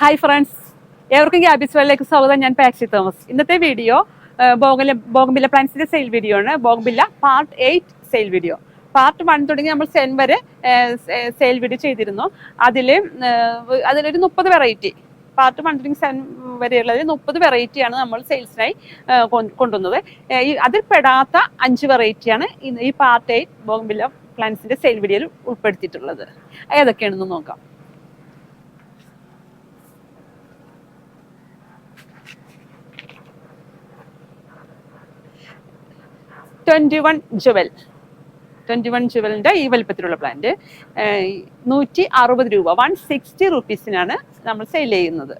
Hi friends ഏവർക്കും ക്യാബിസ് വേളിലേക്ക് സ്വാഗതം. ഞാൻ പാക്സി തോമസ് ഇന്നത്തെ വീഡിയോ ബോഗല ബോഗംബില്ല പ്ലാന്റ്സിന്റെ സെയിൽ വീഡിയോ ആണ്. Bougainvillea part eight sale video part one തുടങ്ങി നമ്മൾ സെൻ വരെ സെയിൽ വീഡിയോ ചെയ്തിരുന്നു. അതിൽ അതിലൊരു മുപ്പത് വെറൈറ്റി പാർട്ട് വൺ തുടങ്ങി സെൻ വരെയുള്ളതിൽ മുപ്പത് വെറൈറ്റിയാണ് നമ്മൾ സെയിൽസിനായി കൊണ്ടുവന്നത്. അതിൽ പെടാത്ത അഞ്ച് വെറൈറ്റിയാണ് ഈ പാർട്ട് എയ്റ്റ് ബോഗംബില്ല പ്ലാന്റ്സിന്റെ സെയിൽ വീഡിയോയിൽ ഉൾപ്പെടുത്തിയിട്ടുള്ളത്. ഏതൊക്കെയാണെന്ന് നോക്കാം. Twenty one jewel twenty one ജുവലിന്റെ ഈ വലിപ്പത്തിലുള്ള പ്ലാന്റ് നൂറ്റി അറുപത് രൂപ. വൺ സിക്സ്റ്റി റുപ്പീസിനാണ് നമ്മൾ സെയിൽ ചെയ്യുന്നത്.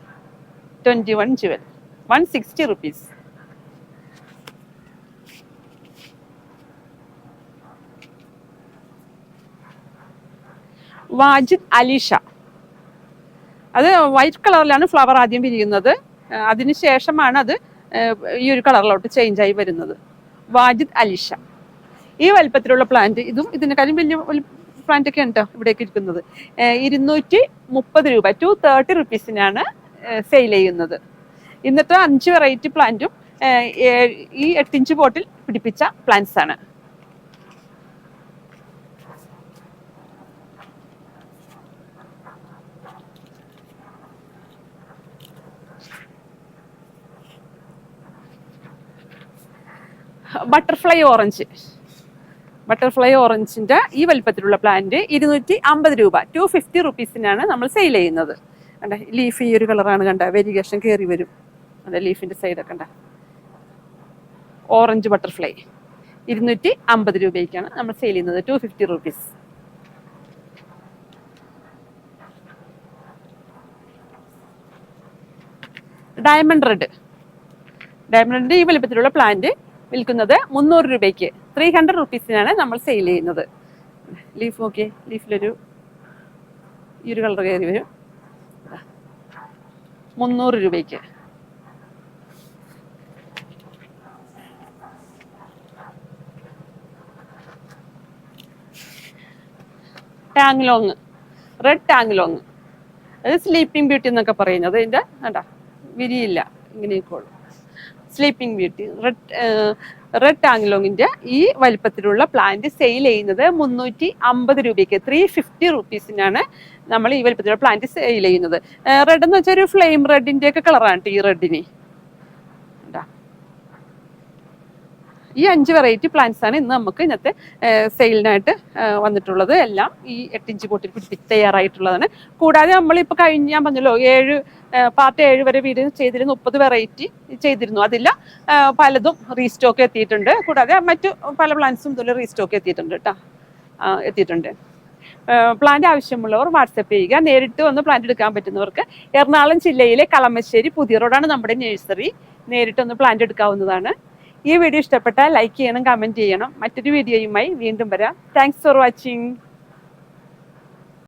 Twenty one jewel one sixty rupees Wajid Alisha. അത് വൈറ്റ് കളറിലാണ് ഫ്ലവർ ആദ്യം വിരിയുന്നത്. അതിനുശേഷമാണ് അത് ഈ ഒരു കളറിലോട്ട് ചേഞ്ച് ആയി വരുന്നത്. വാജിദ് അലിഷ. ഈ വലിപ്പത്തിലുള്ള പ്ലാന്റ് ഇതും ഇതിനെക്കാളും വലിയ പ്ലാന്റ് ഒക്കെ ഉണ്ടോ ഇവിടേക്ക് ഇരിക്കുന്നത്? ഇരുന്നൂറ്റി മുപ്പത് രൂപ ടു തേർട്ടി റുപ്പീസിനാണ് സെയിൽ ചെയ്യുന്നത്. ഇന്നത്തെ അഞ്ച് വെറൈറ്റി പ്ലാന്റും ഈ എട്ടിഞ്ച് ബോട്ടിൽ പിടിപ്പിച്ച പ്ലാന്റ്സ് ആണ്. Butterfly orange. ബട്ടർഫ്ലൈ ഓറഞ്ചിന്റെ ഈ വലിപ്പത്തിലുള്ള പ്ലാന്റ് ഇരുന്നൂറ്റി അമ്പത് രൂപ. ടു ഫിഫ്റ്റി റുപ്പീസിനാണ് നമ്മൾ സെയിൽ ചെയ്യുന്നത്. കണ്ട ലീഫ് ഈ ഒരു കളറാണ് കണ്ട വെരിഗേഷൻ കയറി വരും. അതെ ലീഫിന്റെ സൈഡൊക്കെ കണ്ട. Orange butterfly. ഇരുന്നൂറ്റി അമ്പത് രൂപയ്ക്കാണ് നമ്മൾ സെയിൽ ചെയ്യുന്നത് two fifty rupees. Diamond red ഡയമണ്ടിന്റെ ഈ വലിപ്പത്തിലുള്ള പ്ലാന്റ് വിൽക്കുന്നത് മുന്നൂറ് രൂപയ്ക്ക്. ത്രീ ഹൺഡ്രഡ് റുപ്പീസിനാണ് നമ്മൾ സെയിൽ ചെയ്യുന്നത്. ലീഫ് നോക്കിയേ. ലീഫിലൊരു ഈ ഒരു കളർ കയറി വരും. മുന്നൂറ് രൂപയ്ക്ക്. ടാങ്ലോങ് റെഡ് ടാങ്ലോങ് അത് സ്ലീപ്പിംഗ് ബ്യൂട്ടി എന്നൊക്കെ പറയുന്നത്. ഇതിന്റെ വേണ്ട വിരിയില്ല. ഇങ്ങനെയൊക്കെയുള്ളൂ സ്ലീപ്പിംഗ് ബ്യൂട്ടി റെഡ് റെഡ് ടാങ്ലോങ്ങിന്റെ ഈ വലിപ്പത്തിലുള്ള പ്ലാന്റ് സെയിൽ ചെയ്യുന്നത് മുന്നൂറ്റി അമ്പത് രൂപയ്ക്ക് ത്രീ ഫിഫ്റ്റി റുപ്പീസിനാണ് നമ്മൾ ഈ വലിപ്പത്തിലുള്ള പ്ലാന്റ് സെയിൽ ചെയ്യുന്നത്. റെഡ് എന്ന് വെച്ചാൽ ഒരു ഫ്ലെയിം റെഡിന്റെ ഒക്കെ കളറാണ് ഈ റെഡിന്. ഈ അഞ്ച് വെറൈറ്റി പ്ലാന്റ്സ് ആണ് ഇന്ന് നമുക്ക് ഇന്നത്തെ സെയിലിനായിട്ട് വന്നിട്ടുള്ളത്. എല്ലാം ഈ എട്ടിഞ്ച് പൊട്ടിൽ പിടിപ്പിച്ച് തയ്യാറായിട്ടുള്ളതാണ്. കൂടാതെ നമ്മൾ നമ്മളിപ്പോൾ കഴിഞ്ഞ ഞാൻ പറഞ്ഞല്ലോ ഏഴ് പാർട്ട് ഏഴ് വരെ വീട് ചെയ്തിരുന്ന മുപ്പത് വെറൈറ്റി ചെയ്തിരുന്നു. അതില്ല പലതും റീസ്റ്റോക്ക് എത്തിയിട്ടുണ്ട്. കൂടാതെ മറ്റു പല പ്ലാന്റ്സും ഇതുപോലെ റീസ്റ്റോക്ക് എത്തിയിട്ടുണ്ട് കേട്ടോ. എത്തിയിട്ടുണ്ട്. പ്ലാന്റ് ആവശ്യമുള്ളവർ വാട്സപ്പ് ചെയ്യുക. നേരിട്ട് വന്ന് പ്ലാന്റ് എടുക്കാൻ പറ്റുന്നവർക്ക് എറണാകുളം ജില്ലയിലെ കളമശ്ശേരി പുതിയ റോഡാണ് നമ്മുടെ നഴ്സറി നേരിട്ടൊന്ന് പ്ലാന്റ് എടുക്കാവുന്നതാണ്. ഈ വീഡിയോ ഇഷ്ടപ്പെട്ടാൽ ലൈക്ക് ചെയ്യണം കമന്റ് ചെയ്യണം. മറ്റൊരു വീഡിയോയുമായി വീണ്ടും വരാം. Thanks for watching